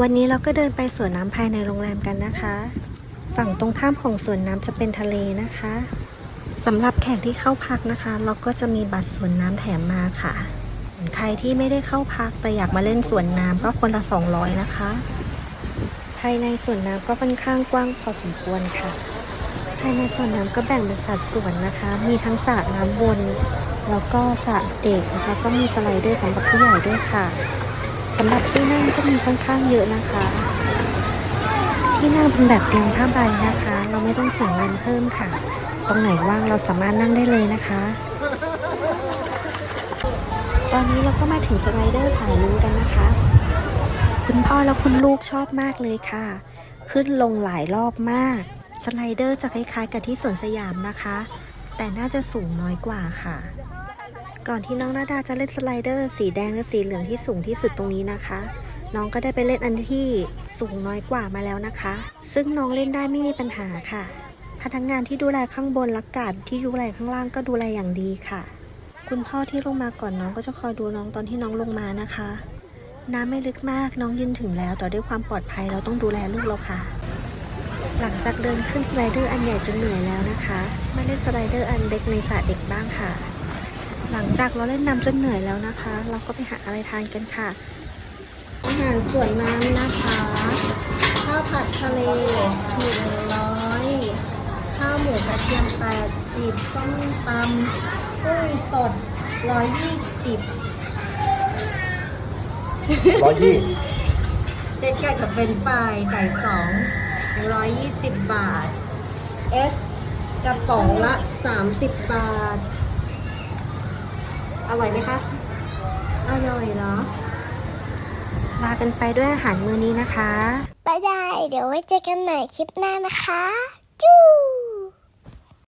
วันนี้เราก็เดินไปสวนน้ำภายในโรงแรมกันนะคะ ฝั่งตรงข้ามของสวนน้ำจะเป็นทะเลนะคะสำหรับแขกที่เข้าพักนะคะ เราก็จะมีบัตรสวนน้ำแถมมาค่ะ ใครที่ไม่ได้เข้าพักแต่อยากมาเล่นสวนน้ำก็คนละ 200 นะคะ ภายในสวนน้ำก็ค่อนข้างกว้างพอสมควรค่ะ ภายในสวนน้ำก็แบ่งเป็นสัดส่วนนะคะ มีทั้งสระน้ำวน แล้วก็สระเด็กแล้วก็มีสไลเดอร์สำหรับผู้ใหญ่ด้วยค่ะ สำหรับที่นั่งก็มีค่อนข้างเยอะนะคะ ที่นั่งเป็นแบบเตียงผ้าใบนะคะ เราไม่ต้องเสียเงินเพิ่มค่ะ ตรงไหนว่างเราสามารถนั่งได้เลยนะคะ ตอนนี้เราก็มาถึงสไลเดอร์สายลุงกันนะคะ คุณพ่อและคุณลูกชอบมากเลยค่ะ ขึ้นลงหลายรอบมาก สไลเดอร์จะคล้ายๆ กับที่สวนสยามนะคะ แต่น่าจะสูงน้อยกว่าค่ะ ก่อนที่น้องนาดาจะเล่นสไลเดอร์สีแดงและสีเหลืองที่สูงที่สุดตรงนี้นะคะ น้องก็ได้ไปเล่นอันที่สูงน้อยกว่ามาแล้วนะคะ ซึ่งน้องเล่นได้ไม่มีปัญหาค่ะ พนักงานที่ดูแลข้างบนและกาดที่ดูแลข้างล่างก็ดูแลอย่างดีค่ะ คุณพ่อที่ลงมาก่อนน้องก็จะคอยดูน้องตอนที่น้องลงมานะคะ น้ำไม่ลึกมากน้องยืนถึงแล้วแต่ด้วยความปลอดภัยเราต้องดูแลลูกเราค่ะหลังจากเดินขึ้นสไลเดอร์อันใหญ่จนเหนื่อยแล้วนะคะ มาเล่นสไลเดอร์อันเล็กในสระเด็กบ้างค่ะ หลังจากเราเล่นน้ำจนเหนื่อยแล้วนะคะ เราก็ไปหาอะไรทานกันค่ะ อาหารสวนน้ำนะคะ ข้าวผัดทะเลหนึ่งร้อยข้าวหมูกระเทียมแปดสิบต้มตำกุ้งสดร้อยยี่สิบร้อยยี่เซตไก่กับเป็นปลายไก่สองร้อยยี่สิบบาท เอสกระป๋องละสามสิบบาท อร่อยไหมคะอร่อยเหรอ มากันไปด้วยอาหารมื้อนี้นะคะไปได้เดี๋ยวไว้เจอกันใหม่คลิปหน้านะคะ จู้